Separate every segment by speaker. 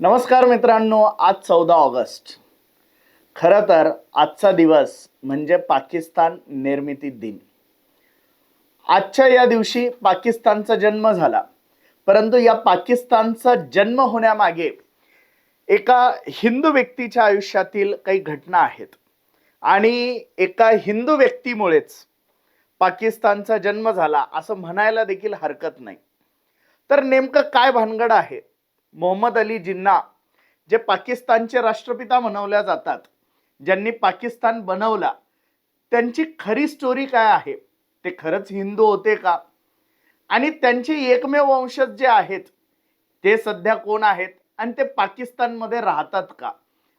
Speaker 1: नमस्कार मित्रांनो आज चौदा ऑगस्ट. खरं तर आजचा दिवस म्हणजे पाकिस्तान निर्मिती दिन. आजच्या या दिवशी पाकिस्तानचा जन्म झाला. परंतु या पाकिस्तानचा जन्म होण्यामागे एका हिंदू व्यक्तीच्या आयुष्यातील काही घटना आहेत. आणि एका हिंदू व्यक्तीमुळेच पाकिस्तानचा जन्म झाला असं म्हणायला देखील हरकत नाही. तर नेमकं काय भानगड आहे? मोहम्मद अली जिन्ना जे पाकिस्तानचे राष्ट्रपिता म्हणवल्या जातात ज्यांनी पाकिस्तान बनवला त्यांची खरी स्टोरी काय आहे? ते खरंच हिंदू होते का? आणि त्यांचे एकमेव वंशज जे आहेत ते सध्या कोण आहेत आणि ते पाकिस्तानमध्ये राहतात का?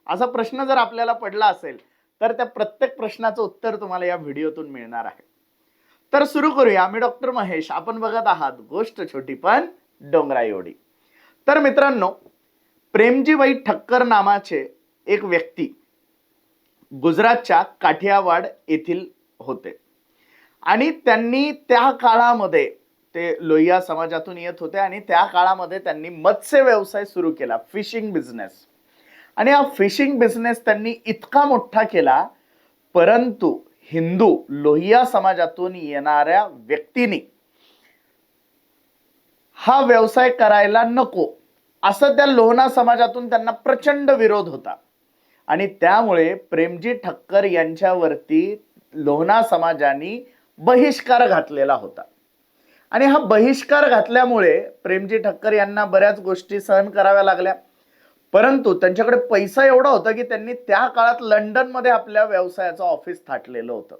Speaker 1: असा प्रश्न जर आपल्याला पडला असेल तर त्या प्रत्येक प्रश्नाचं उत्तर तुम्हाला या व्हिडिओतून मिळणार आहे. तर सुरू करूया मी डॉक्टर महेश. आपण बघत आहात गोष्ट छोटी पण डोंगरा एवढी तर मित्रांनो प्रेमजीबाई ठक्कर नामाचे एक व्यक्ती गुजरातच्या काठियावाड येथील होते. आणि त्यांनी त्या काळामध्ये ते लोहिया समाजातून येत होते आणि त्या काळामध्ये त्यांनी मत्स्य व्यवसाय सुरू केला फिशिंग बिझनेस आणि हा फिशिंग बिझनेस त्यांनी इतका मोठा केला परंतु हिंदू लोहिया समाजातून येणाऱ्या व्यक्तीनी हा व्यवसाय करायला नको असं त्या लोहना समाजातून त्यांना प्रचंड विरोध होता. आणि त्यामुळे प्रेमजी ठक्कर यांच्यावरती लोहना समाजाने बहिष्कार घातलेला होता. आणि हा बहिष्कार घातल्यामुळे प्रेमजी ठक्कर यांना बऱ्याच गोष्टी सहन कराव्या लागल्या. परंतु त्यांच्याकडे पैसा एवढा होता की त्यांनी त्या काळात लंडनमध्ये आपल्या व्यवसायाचं ऑफिस थाटलेलं होतं.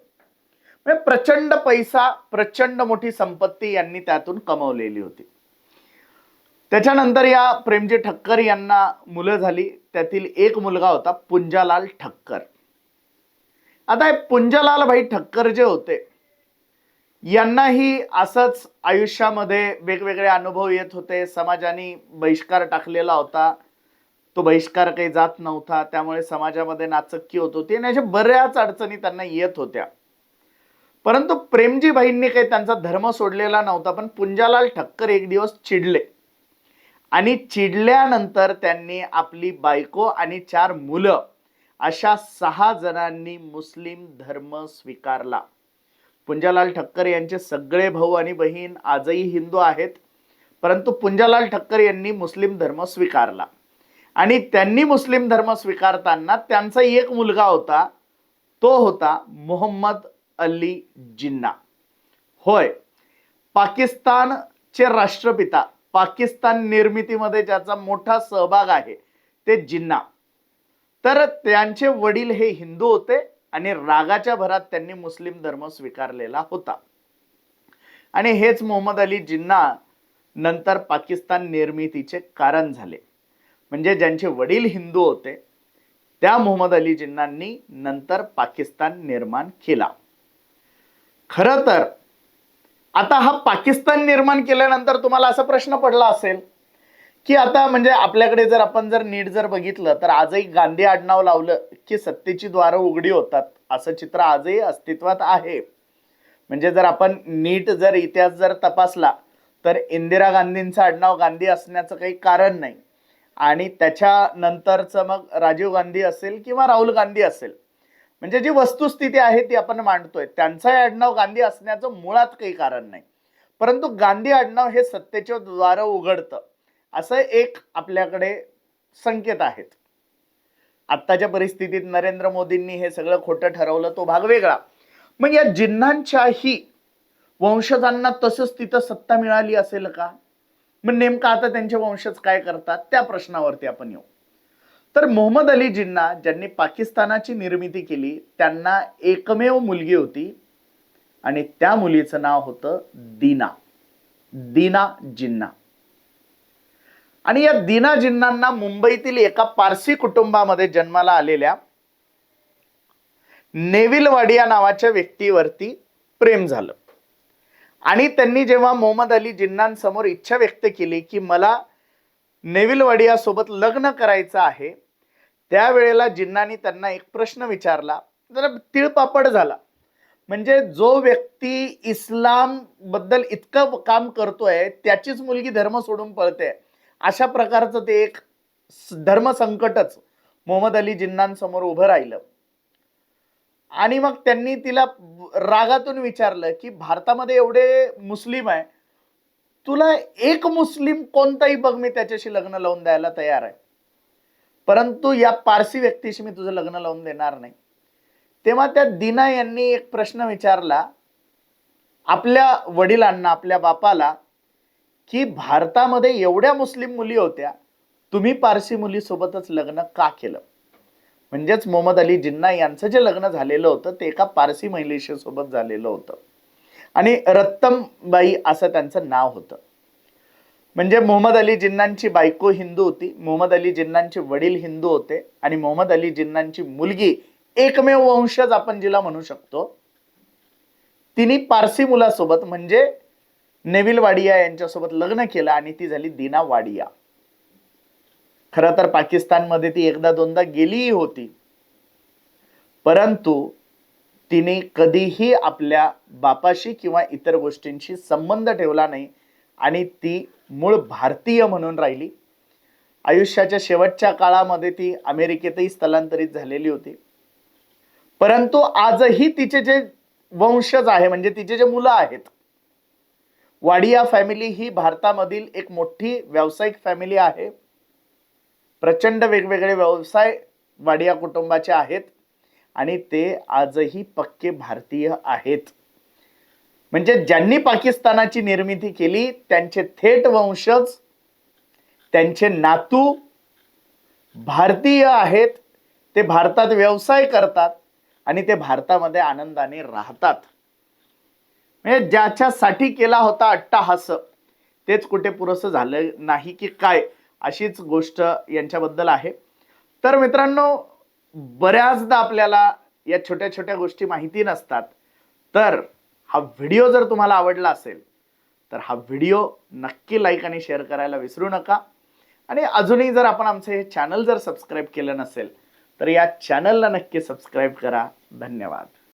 Speaker 1: म्हणजे प्रचंड पैसा प्रचंड मोठी संपत्ती यांनी त्यातून कमवलेली होती. त्याच्यानंतर या प्रेमजी ठक्कर यांना मुलं झाली. त्यातील एक मुलगा होता पुंजालाल ठक्कर. आता हे पुंजालाल भाई ठक्कर जे होते यांनाही असंच आयुष्यामध्ये वेगवेगळे अनुभव येत होते. समाजाने बहिष्कार टाकलेला होता. तो बहिष्कार काही जात नव्हता. त्यामुळे समाजामध्ये नाचक्की होत होती आणि अशा बऱ्याच अडचणी त्यांना येत होत्या. परंतु प्रेमजीभाईंनी काही त्यांचा धर्म सोडलेला नव्हता पण पुंजालाल ठक्कर एक दिवस चिडले. आणि चिडल्यानंतर त्यांनी आपली बायको आणि चार मुलं अशा सहा जणांनी मुस्लिम धर्म स्वीकारला. पुंजालाल ठक्कर यांचे सगळे भाऊ आणि बहीण आजही हिंदू आहेत परंतु पुंजालाल ठक्कर यांनी मुस्लिम धर्म स्वीकारला. आणि त्यांनी मुस्लिम धर्म स्वीकारताना त्यांचा एक मुलगा होता तो होता मोहम्मद अली जिन्ना. होय पाकिस्तानचे राष्ट्रपिता पाकिस्तान निर्मितीमध्ये ज्याचा मोठा सहभाग आहे ते जिन्ना. तर त्यांचे वडील हे हिंदू होते आणि रागाच्या भरात त्यांनी मुस्लिम धर्म स्वीकारलेला होता. आणि हेच मोहम्मद अली जिन्ना नंतर पाकिस्तान निर्मितीचे कारण झाले. म्हणजे ज्यांचे वडील हिंदू होते त्या मोहम्मद अली जिन्नांनी नंतर पाकिस्तान निर्माण केला. खरं तर आता हा पाकिस्तान निर्माण केल्यानंतर तुम्हाला असा प्रश्न पडला असेल की आता म्हणजे आपल्याकडे जर आपण जर नीट जर बघितलं तर आजही गांधी आडनाव लावलं की सत्तेची द्वारं उघडी होतात. असं चित्र आजही अस्तित्वात आहे. म्हणजे जर आपण नीट जर इतिहास जर तपासला तर इंदिरा गांधींचं आडनाव गांधी असण्याचं काही कारण नाही. आणि त्याच्यानंतरचं मग राजीव गांधी असेल किंवा राहुल गांधी असेल म्हणजे जी वस्तुस्थिती आहे ती आपण मांडतोय. त्यांचं आडनाव गांधी असण्याचं मुळात काही कारण नाही. परंतु गांधी आडनाव हे सत्तेच्या द्वार उघडतं. असं एक आपल्याकडे संकेत आहेत. आत्ताच्या परिस्थितीत नरेंद्र मोदींनी हे सगळं खोटं ठरवलं तो भाग वेगळा. मग या जिन्हांच्याही वंशजांना तसंच तिथं सत्ता मिळाली असेल का? मग नेमकं आता त्यांचे वंशज काय करतात? त्या प्रश्नावरती आपण येऊ. तर मोहम्मद अली जिन्ना ज्यांनी पाकिस्तानाची निर्मिती केली त्यांना एकमेव मुलगी होती आणि त्या मुलीचं नाव होतं दीना. दीना जिन्ना. आणि या दीना जिन्नांना मुंबईतील एका पारसी कुटुंबामध्ये जन्माला आलेल्या नेविलवाडी या नावाच्या व्यक्तीवरती प्रेम झालं. आणि त्यांनी जेव्हा मोहम्मद अली जिन्नांसमोर इच्छा व्यक्त केली की मला नेविलवाडिया सोबत लग्न करायचं आहे त्यावेळेला जिन्नानी त्यांना एक प्रश्न विचारला. जरा तिळपापड झाला. म्हणजे जो व्यक्ती इस्लामबद्दल इतकं काम करतोय त्याचीच मुलगी धर्म सोडून पळते. अशा प्रकारचं ते एक धर्म धर्मसंकटच मोहम्मद अली जिन्नांसमोर उभं राहिलं. आणि मग त्यांनी तिला रागातून विचारलं की भारतामध्ये एवढे मुस्लिम आहे. तुला एक मुस्लिम कोणताही बघ मी त्याच्याशी लग्न लावून द्यायला तयार आहे. परंतु या पारसी व्यक्तीशी मी तुझं लग्न लावून देणार नाही. तेव्हा त्या दिना यांनी एक प्रश्न विचारला आपल्या वडिलांना आपल्या बापाला की भारतामध्ये एवढ्या मुस्लिम मुली होत्या तुम्ही पारसी मुलीसोबतच लग्न का केलं? म्हणजेच मोहम्मद अली जिन्ना यांचं जे लग्न झालेलं होतं ते एका पारसी महिलेशी सोबत झालेलं होतं. आणि रत्तमबाई असं त्यांचं नाव होतं. म्हणजे मोहम्मद अली जिन्नांची बायको हिंदू होती मोहम्मद अली जिन्नांचे वडील हिंदू होते आणि मोहम्मद अली जिन्नांची मुलगी एकमेव वंशज आपण जिला म्हणू शकतो. तिने पारसी मुलासोबत म्हणजे नेविल वाडिया यांच्यासोबत लग्न केलं आणि ती झाली दिना वाडिया. खरं तर पाकिस्तानमध्ये ती एकदा दोनदा गेलीही होती. परंतु तिने कधीही आपल्या बापाशी किंवा इतर गोष्टींशी संबंध ठेवला नाही आणि ती मूळ भारतीय म्हणून राहिली. आयुष्याच्या शेवटच्या काळामध्ये ती अमेरिकेतही स्थलांतरित झालेली होती. परंतु आजही तिचे जे वंशज आहे म्हणजे तिचे जे मुलं आहेत वाडिया फॅमिली ही भारतामधील एक मोठी व्यावसायिक फॅमिली आहे. प्रचंड वेगवेगळे व्यवसाय वाडिया कुटुंबाचे आहेत आणि ते आजही पक्के भारतीय आहेत. म्हणजे ज्यांनी पाकिस्तानाची निर्मिती केली त्यांचे थेट वंशज त्यांचे नातू भारतीय आहेत ते भारतात व्यवसाय करतात आणि ते भारतामध्ये आनंदाने राहतात. म्हणजे ज्याच्यासाठी केला होता अट्टाहास तेच कुठे पुरस झालं नाही की काय अशीच गोष्ट यांच्याबद्दल आहे. तर मित्रांनो बऱ्याचदा आपल्याला या छोट्या छोट्या गोष्टी माहिती नसतात. तर हा व्हिडिओ जर तुम्हाला आवडला असेल तर हा व्हिडिओ नक्की लाईक आणि शेअर करायला विसरू नका. आणि अजूनही जर आपण आमचं हे चॅनल जर सबस्क्राईब केलं नसेल तर या चॅनलला नक्की सबस्क्राईब करा. धन्यवाद.